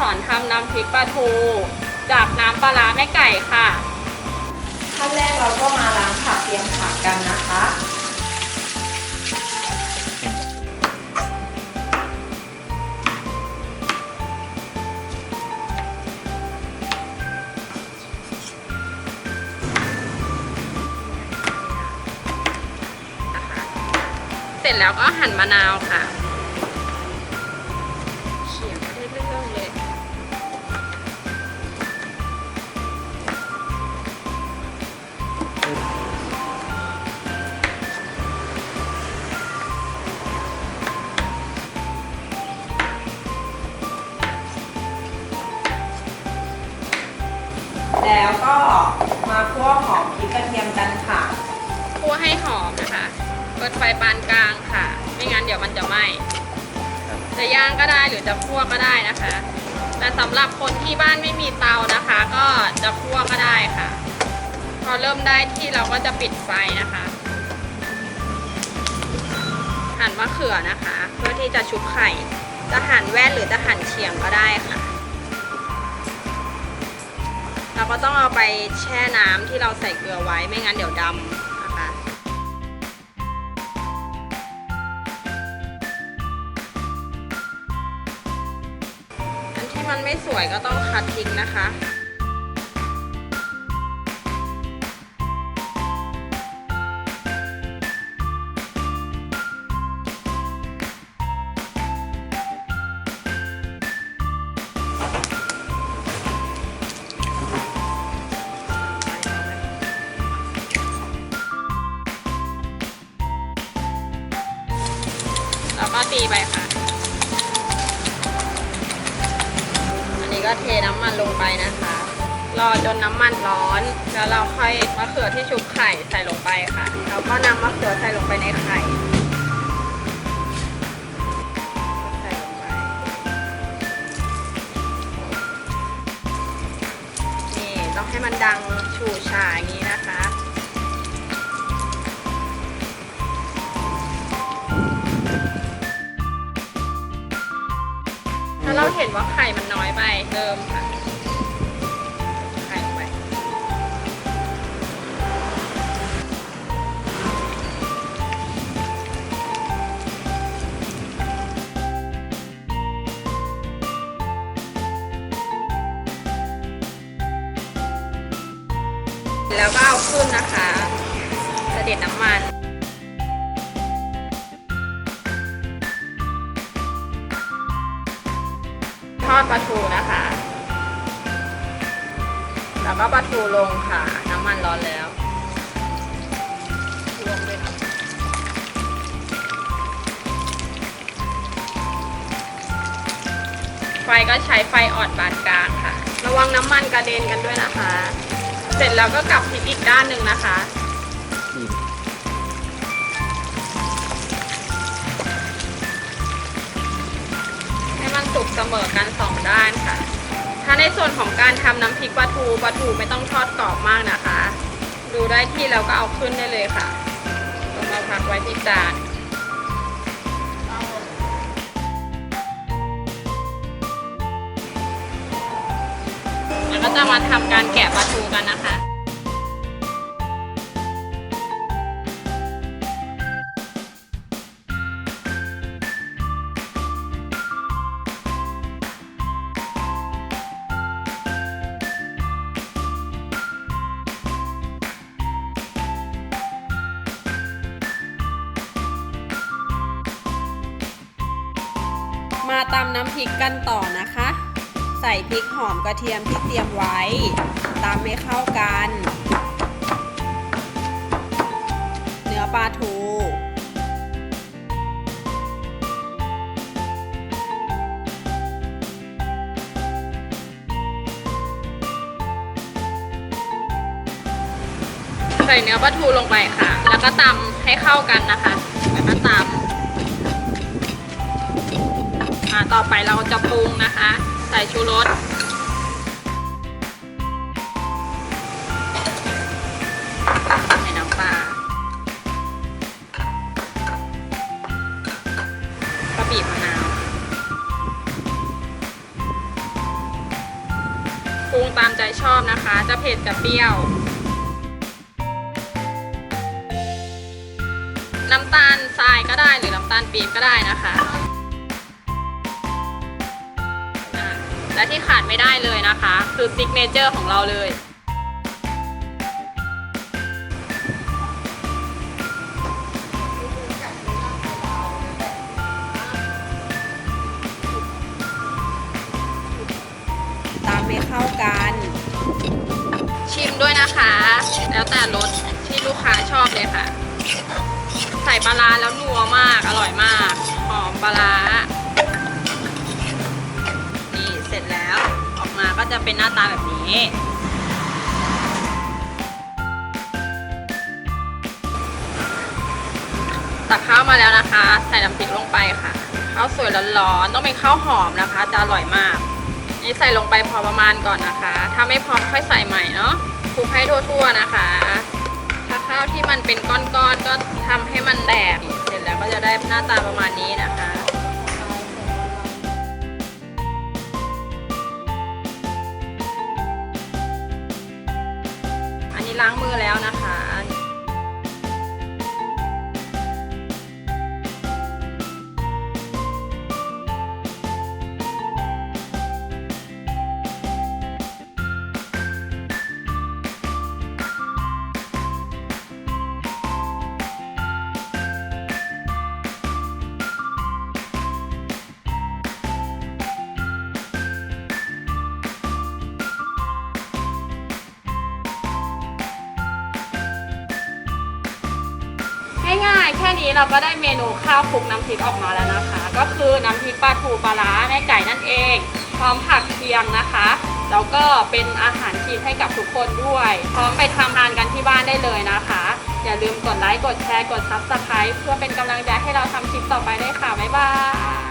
สอนทำน้ำพริกปลาทูจากน้ำปลาร้าแม่ไก่ค่ะ ขั้นแรกเราก็มาล้างผักเตรียมผักกันนะคะ เสร็จแล้วก็หั่นมะนาวค่ะ ก็มาคั่วหอมพริกกระเทียมกันค่ะคั่วให้หอมนะคะ เปิดไฟปานกลางค่ะ ไม่งั้นเดี๋ยวมันจะไหม้ จะย่างก็ได้หรือจะคั่วก็ได้นะคะ แต่สำหรับคนที่บ้านไม่มีเตานะคะ ก็จะคั่วก็ได้ค่ะ พอเริ่มได้ที่เราก็จะปิดไฟนะคะหั่นมะเขือนะคะ เพื่อที่จะชุบไข่ จะหั่นแว่นหรือจะหั่นเฉียงก็ได้ค่ะ เราก็ต้องเอาไปแช่น้ำที่เราใส่เกลือไว้ไม่งั้นเดี๋ยวดำนะคะ อันที่มันไม่สวยก็ต้องคัดทิ้งนะคะ ก็ตีไปค่ะ อันนี้ก็เทน้ำมันลงไปนะคะ รอจนน้ำมันร้อน แล้วเราค่อยมะเขือที่ชุบไข่ใส่ลงไปค่ะ แล้วก็นำมะเขือใส่ลงไปในไข่ใส่ลงไปนี่ต้องให้มันดังฉู่ฉ่าอย่างนี้นะคะ เราเห็นว่าไข่มันน้อยไปเติมค่ะไข่ลงไปแล้วก็เอาขึ้นนะคะเด็จน้ำมัน ปลาทูนะคะ แล้วก็ปลาทูลงค่ะ น้ำมันร้อนแล้วลงเลยไฟก็ใช้ไฟอ่อนปานกลางค่ะ ระวังน้ำมันกระเด็นกันด้วยนะคะ เสร็จแล้วก็กลับพลิกอีกด้านหนึ่งนะคะ สุกเสมอกันสองด้านค่ะ ถ้าในส่วนของการทำน้ำพริกปลาทูปลาทูไม่ต้องทอดกรอบมากนะคะ ดูได้ที่แล้วก็เอาขึ้นได้เลยค่ะต้องมาพักไว้ที่จานแล้วก็จะมาทำการแกะปลาทูกันนะคะ มาตำน้ำพริกกันต่อนะคะ ใส่พริกหอมกระเทียมที่เตรียมไว้ตามให้เข้ากัน เนื้อปลาทูใส่เนื้อปลาทูลงไปค่ะ แล้วก็ตำให้เข้ากันนะคะ แล้วก็ตำ ต่อไปเราจะปรุงนะคะ ใส่ชูรสใส่น้ำปลาก็บีบมะนาวปรุงตามใจชอบนะคะ จะเผ็ดจะเปรี้ยว น้ำตาลทรายก็ได้หรือน้ำตาลปี๊บก็ได้นะคะอะ และที่ขาดไม่ได้เลยนะคะ คือซิกเนเจอร์ของเราเลย ตามไม่เข้ากัน ชิมด้วยนะคะ แล้วแต่รสที่ลูกค้าชอบเลยค่ะ ใส่ปลาร้าแล้วนัวมาก อร่อยมาก หอมปลาร้า จะเป็นหน้าตาแบบนี้ ตักข้าวมาแล้วนะคะ ใส่น้ำพริกลงไปค่ะ ข้าวสวยร้อนๆ ต้องเป็นข้าวหอมนะคะ จะอร่อยมาก นี่ใส่ลงไปพอประมาณก่อนนะคะ ถ้าไม่พอค่อยใส่ใหม่เนาะคลุกให้ทั่วๆนะคะ ถ้าข้าวที่มันเป็นก้อนๆก็ทำให้มันแตกเสร็จแล้วก็จะได้หน้าตาประมาณนี้นะคะ ล้างมือแล้วนะคะ แค่นี้เราก็ได้เมนูข้าวคลุกน้ำพริกออกมาแล้วนะคะ ก็คือน้ำพริกปลาทูปลาร้าแม่ไก่นั่นเอง พร้อมผักเคียงนะคะแล้วก็เป็นอาหารชีสให้กับทุกคนด้วย พร้อมไปทำทานกันที่บ้านได้เลยนะคะ อย่าลืมกดไลค์กดแชร์กด Subscribe เพื่อเป็นกำลังใจให้เราทำคลิปต่อไปด้วยค่ะ บ๊ายบาย